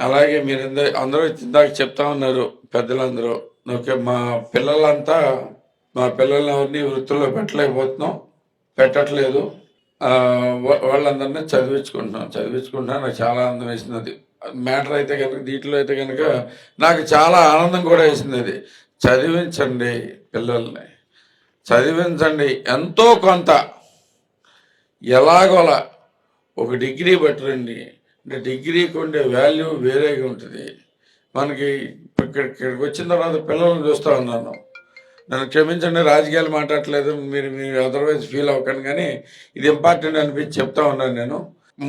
అలాగే మీరు అందరూ అందరూ ఇందాక చెప్తా ఉన్నారు పెద్దలందరూ. ఓకే మా పిల్లలంతా మా పిల్లలని వృత్తుల్లో పెట్టలేకపోతున్నాం పెట్టట్లేదు. వాళ్ళందరినీ చదివించుకుంటున్నాం చదివించుకుంటున్నా. నాకు చాలా ఆనందం వేసింది అది. మ్యాటర్ అయితే కనుక దీంట్లో అయితే కనుక నాకు చాలా ఆనందం కూడా వేసింది అది. చదివించండి పిల్లల్ని. చదివించండి ఎంతో కొంత. ఎలాగోలా ఒక డిగ్రీ పెట్టరండి. అంటే డిగ్రీకి ఉండే వాల్యూ వేరేగా ఉంటుంది. మనకి ఇక్కడ ఇక్కడికి వచ్చిన తర్వాత పిల్లల్ని చూస్తూ ఉన్నాను. నన్ను క్షమించండి రాజకీయాలు మాట్లాడలేదు మీరు మీరు అదర్వైజ్ ఫీల్ అవ్వకండి కానీ ఇది ఇంపార్టెంట్ అనిపించి చెప్తా ఉన్నాను నేను.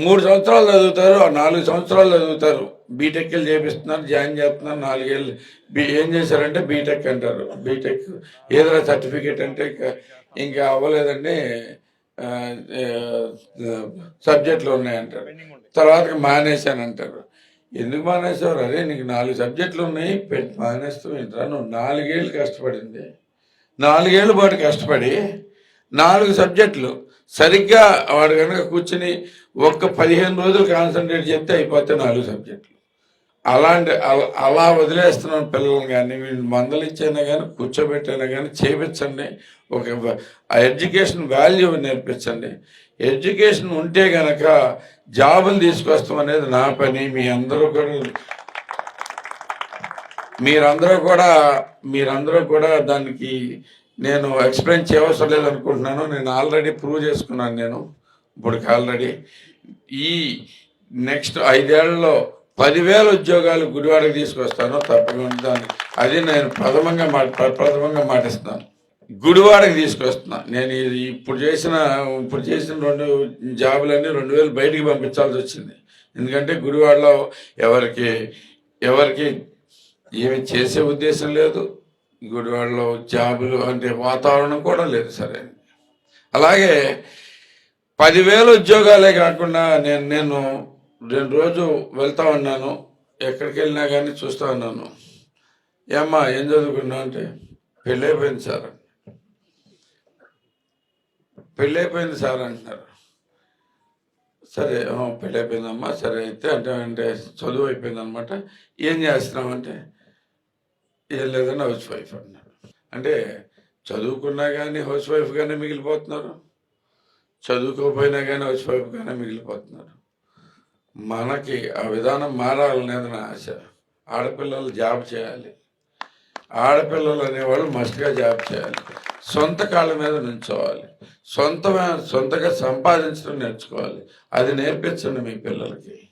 మూడు సంవత్సరాలు చదువుతారు ఆ నాలుగు సంవత్సరాలు చదువుతారు. బీటెక్లు చేపిస్తున్నారు జాయిన్ చేస్తున్నారు నాలుగేళ్ళు బీ ఏం చేశారంటే బీటెక్ అంటారు. బీటెక్ ఏదైనా సర్టిఫికేట్ అంటే ఇంకా ఇంకా అవ్వలేదండి. సబ్జెక్టులు ఉన్నాయంటారు. తర్వాత మానేశాను అంటారు. ఎందుకు మానేసేవారు అరే నీకు నాలుగు సబ్జెక్టులు ఉన్నాయి. పెట్టి మానేస్తూ ఏంట్రా? నువ్వు నాలుగేళ్ళు కష్టపడింది. నాలుగేళ్ళ పాటు కష్టపడి నాలుగు సబ్జెక్టులు సరిగ్గా వాడు కనుక కూర్చుని ఒక్క పదిహేను రోజులు కాన్సన్ట్రేట్ చేస్తే అయిపోతే నాలుగు సబ్జెక్టులు. అలాంటి అలా అలా వదిలేస్తున్నాను పిల్లల్ని కానీ వీళ్ళు మందలిచ్చైనా కానీ కూర్చోబెట్టైనా కానీ చేపించండి ఒక ఆ ఎడ్యుకేషన్ వాల్యూ నేర్పించండి. ఎడ్యుకేషన్ ఉంటే గనక జాబులు తీసుకొస్తాం అనేది నా పని. మీ అందరూ కూడా మీరందరూ కూడా మీరందరూ కూడా దానికి నేను ఎక్స్ప్లెయిన్ చేయవసరం లేదనుకుంటున్నాను. నేను ఆల్రెడీ ప్రూవ్ చేసుకున్నాను నేను. ఇప్పటికి ఆల్రెడీ ఈ నెక్స్ట్ ఐదేళ్ళలో పదివేల ఉద్యోగాలు గుడివాడకి తీసుకొస్తాను తప్పకుండా దాన్ని. అది నేను ప్రథమంగా మాట ప్రథమంగా మాటిస్తున్నాను గుడివాడకి తీసుకొస్తున్నా. నేను ఇప్పుడు చేసిన ఇప్పుడు చేసిన రెండు జాబులన్నీ రెండు వేలు బయటికి పంపించాల్సి వచ్చింది. ఎందుకంటే గుడివాడలో ఎవరికి ఎవరికి ఏమి చేసే ఉద్దేశం లేదు. గుడివాడలో జాబులు అంటే వాతావరణం కూడా లేదు సరే. అలాగే పదివేల ఉద్యోగాలే కాకుండా నేను నేను నేను రోజు వెళ్తా ఉన్నాను. ఎక్కడికి వెళ్ళినా కానీ చూస్తూ ఉన్నాను. ఏమ్మా ఏం చదువుకున్నావు అంటే పెళ్ళి అయిపోయింది సార్ పెళ్ళి అయిపోయింది సార్ అంటున్నారు. సరే పెళ్ళి అయిపోయిందమ్మా సరే అయితే అంటే అంటే చదువు అయిపోయింది అనమాట ఏం చేస్తున్నామంటే ఏం లేదని హౌస్ వైఫ్ అన్నారు అంటే చదువుకున్నా కానీ హౌస్ వైఫ్గానే మిగిలిపోతున్నారు. చదువుకోకపోయినా కానీ హౌస్ వైఫ్గానే మిగిలిపోతున్నారు. మనకి ఆ విధానం మారాలనేది నా ఆశ. ఆడపిల్లలు జాబ్ చేయాలి. ఆడపిల్లలు అనేవాళ్ళు మస్ట్గా జాబ్ చేయాలి. సొంత కాళ్ళ మీద నుంచోవాలి. సొంతమైన సొంతగా సంపాదించడం నేర్చుకోవాలి. అది నేర్పించండి మీ పిల్లలకి.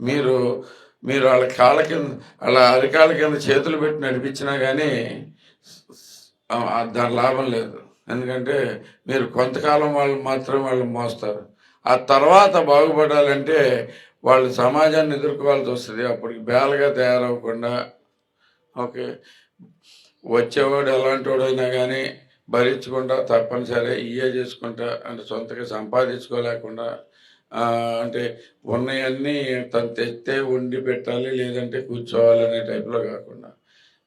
మీరు మీరు వాళ్ళ కాళ్ళ కింద వాళ్ళ అరికాళ్ళ కింద చేతులు పెట్టి నడిపించినా కానీ దాని లాభం లేదు. ఎందుకంటే మీరు కొంతకాలం వాళ్ళు మాత్రం వాళ్ళు మోస్తారు. ఆ తర్వాత బాగుపడాలంటే వాళ్ళు సమాజాన్ని ఎదుర్కోవాల్సి వస్తుంది. అప్పటికి బేలగా తయారవ్వకుండా ఓకే వచ్చేవాడు ఎలాంటి వాడైనా కానీ భరించకుండా తప్పనిసరి ఇయే చేసుకుంటా అంటే సొంతగా సంపాదించుకోలేకుండా అంటే ఉన్నవన్నీ తను తెస్తే వండి పెట్టాలి లేదంటే కూర్చోవాలి అనే టైప్లో కాకుండా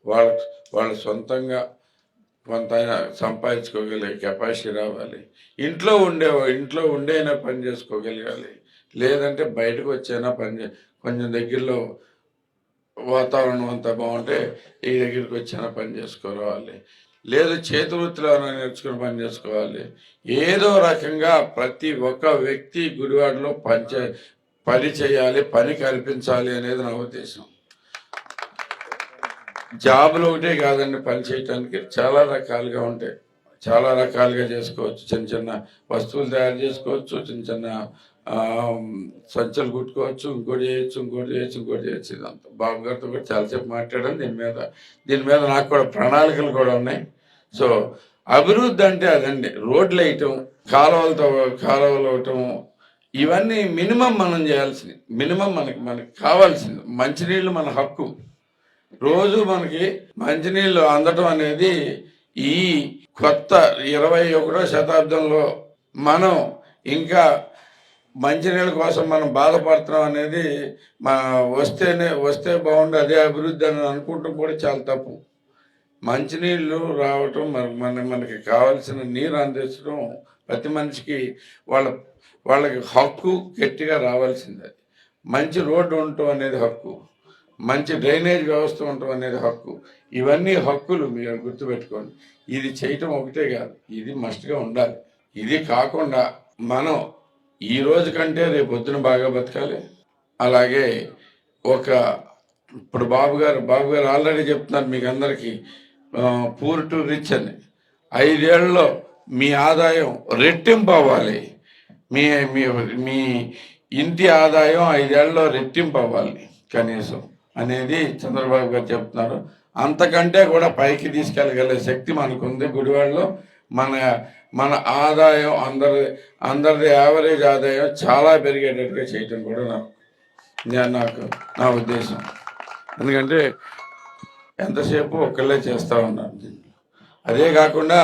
వాళ్ళ వాళ్ళు సొంతంగా కొంత సంపాదించుకోగలిగే కెపాసిటీ రావాలి. ఇంట్లో ఉండే ఇంట్లో ఉండేనా పని చేసుకోగలగాలి. లేదంటే బయటకు వచ్చైనా పని చే కొంచెం దగ్గరలో వాతావరణం అంతా బాగుంటే ఈ దగ్గరికి వచ్చినా పని చేసుకోవాలి. లేదు చేతి వృత్తిలో నేర్చుకుని పని చేసుకోవాలి. ఏదో రకంగా ప్రతి ఒక్క వ్యక్తి గుడివాడలో పని చే పని చేయాలి పని కల్పించాలి అనేది నా ఉద్దేశం. జాబులు ఒకటే కాదండి పని చేయటానికి. చాలా రకాలుగా ఉంటాయి. చాలా రకాలుగా చేసుకోవచ్చు. చిన్న చిన్న వస్తువులు తయారు చేసుకోవచ్చు చిన్న చిన్న సంచలు కుట్టుకోవచ్చు ఇంకోటి చేయొచ్చు ఇంకోటి చేయొచ్చు ఇంకోటి చేయొచ్చు. ఇదంతా బాబు గారితో కూడా చాలాసేపు మాట్లాడాను. దీని మీద దీని మీద నాకు కూడా ప్రణాళికలు కూడా ఉన్నాయి. సో అభివృద్ధి అంటే అదండి. రోడ్లు వేయటం కాలువలతో కాలువలు అవటం ఇవన్నీ మినిమం మనం చేయాల్సింది మినిమం మనకి మనకి కావాల్సింది మంచినీళ్ళు మన హక్కు. రోజు మనకి మంచినీళ్ళు అందటం అనేది ఈ కొత్త ఇరవై ఒకటో శతాబ్దంలో మనం ఇంకా మంచినీళ్ళ కోసం మనం బాధపడుతున్నాం అనేది మా వస్తేనే వస్తే బాగుండు అదే అభివృద్ధి అని అనుకుంటాం కూడా చాలా తప్పు. మంచినీళ్ళు రావటం మన మన మనకి కావాల్సిన నీరు అందించడం ప్రతి మనిషికి వాళ్ళ వాళ్ళకి హక్కు గట్టిగా రావాల్సిందే. మంచి రోడ్డు ఉండటం అనేది హక్కు. మంచి డ్రైనేజ్ వ్యవస్థ ఉండటం అనేది హక్కు. ఇవన్నీ హక్కులు మీరు గుర్తుపెట్టుకోండి. ఇది చేయటం ఒకటే కాదు. ఇది మస్ట్గా ఉండాలి. ఇది కాకుండా మనం ఈ రోజు కంటే రేపు పొద్దున బాగా బతకాలి. అలాగే ఒక ఇప్పుడు బాబు గారు బాబు గారు ఆల్రెడీ చెప్తున్నారు మీకు అందరికీ పూర్ టు రిచ్ అని. ఐదేళ్ళలో మీ ఆదాయం రెట్టింపు అవ్వాలి మీ మీ మీ ఇంటి ఆదాయం ఐదేళ్ళలో రెట్టింపు అవ్వాలి కనీసం అనేది చంద్రబాబు గారు చెప్తున్నారు. అంతకంటే కూడా పైకి తీసుకెళ్ళగల శక్తి మనకు ఉంది గుడివాడలో. మన మన ఆదాయం అందరి అందరిది యావరేజ్ ఆదాయం చాలా పెరిగేటట్టుగా చేయటం కూడా నాకు నేను నాకు నా ఉద్దేశం. ఎందుకంటే ఎంతసేపు ఒక్కళ్ళే చేస్తూ ఉన్నాను దీంట్లో అదే కాకుండా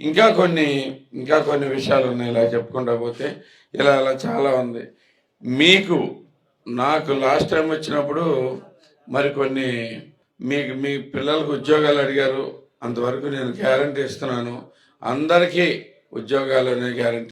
ఇంకా కొన్ని ఇంకా కొన్ని విషయాలు ఉన్నాయి. ఇలా చెప్పుకుంటా పోతే ఇలా ఇలా చాలా ఉంది. మీకు నాకు లాస్ట్ టైం వచ్చినప్పుడు మరి కొన్ని మీకు మీ పిల్లలకు ఉద్యోగాలు అడిగారు. అంతవరకు నేను గ్యారంటీ ఇస్తున్నాను. అందరికీ ఉద్యోగాలు అనే గ్యారంటీ